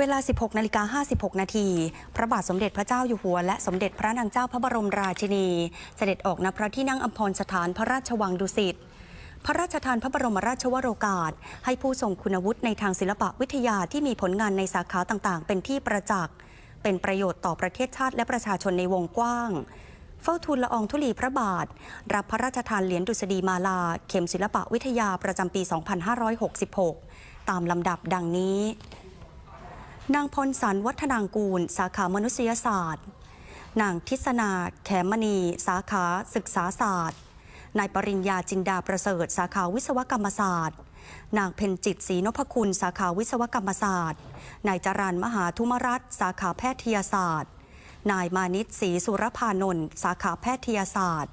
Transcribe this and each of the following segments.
เวลา 16นาฬิกา56 นาที พระบาทสมเด็จพระเจ้าอยู่หัว และสมเด็จพระนางเจ้าพระบรมราชินี เสด็จออกณพระที่นั่งอัมพรสถานพระราชวังดุสิต พระราชทานพระบรมราชวโรกาส ให้ผู้ทรงคุณวุฒิในทางศิลปะวิทยาที่มีผลงานในสาขาต่างๆ เป็นที่ประจักษ์ เป็นประโยชน์ต่อประเทศชาติและประชาชนในวงกว้าง เฝ้าทูลละอองธุลีพระบาท รับพระราชทานเหรียญดุษฎีมาลา เข็มศิลปะวิทยาประจำปี 2566 ตามลำดับดังนี้ นางพรสันวัฒนางกูล สาขามนุษยศาสตร์ นางทิศนาแขมมณี สาขาศึกษาศาสตร์ นายปริญญาจินดาประเสริฐ สาขาวิศวกรรมศาสตร์ นางเพ็ญจิตศรีนพคุณ สาขาวิศวกรรมศาสตร์ นายจรันมหาธุมรัตสาขาแพทยศาสตร์ นายมานิตศรีสุรพานนท์สาขาแพทยศาสตร์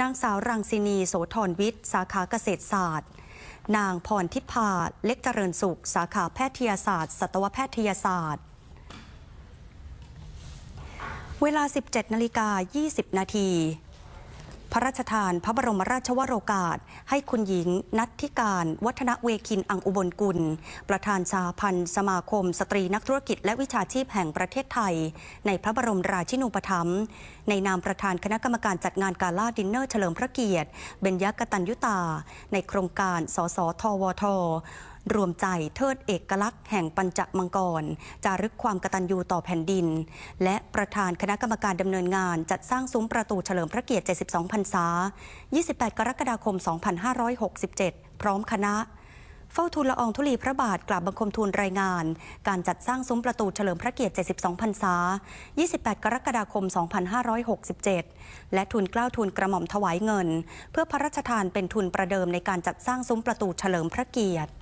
นางสาวรังสินีโสธรวิทย์ สาขาเกษตรศาสตร์ นางพรทิพาเล็กเจริญสุข สาขาแพทยศาสตร์ สัตวแพทยศาสตร์ เวลา 17นาฬิกา20 นาที พระราชทานพระบรมราชวโรกาส ให้คุณหญิง นัทธิการ วัฒนเวคินอังอุบลกุล ประธานสาพันธ์สมาคม สตรีนักธุรกิจและวิชาชีพแห่งประเทศไทย ในพระบรมราชินูปถัมภ์ในนามประธานคณะกรรมการจัดงานกาล่าดินเนอร์เฉลิมพระเกียรติ เบญยกตัญยุตา ในโครงการสสทวท รวมใจเทิดเอกลักษณ์แห่งปัญจมังกร จารึกความกตัญญูต่อแผ่นดิน และประธานคณะกรรมการดำเนินงานจัดสร้างซุ้มประตูเฉลิมพระเกียรติ 72 พรรษา 28 กรกฎาคม 2567 พร้อมคณะเฝ้าทูลละอองธุลีพระบาทกราบบังคมทูลรายงาน การจัดสร้างซุ้มประตูเฉลิมพระเกียรติ 72 พรรษา 28 กรกฎาคม 2567 และทูลกล้าวทูลกระหม่อมถวายเงิน เพื่อพระราชทานเป็นทุนประเดิมในการจัดสร้างซุ้มประตูเฉลิมพระเกียรติ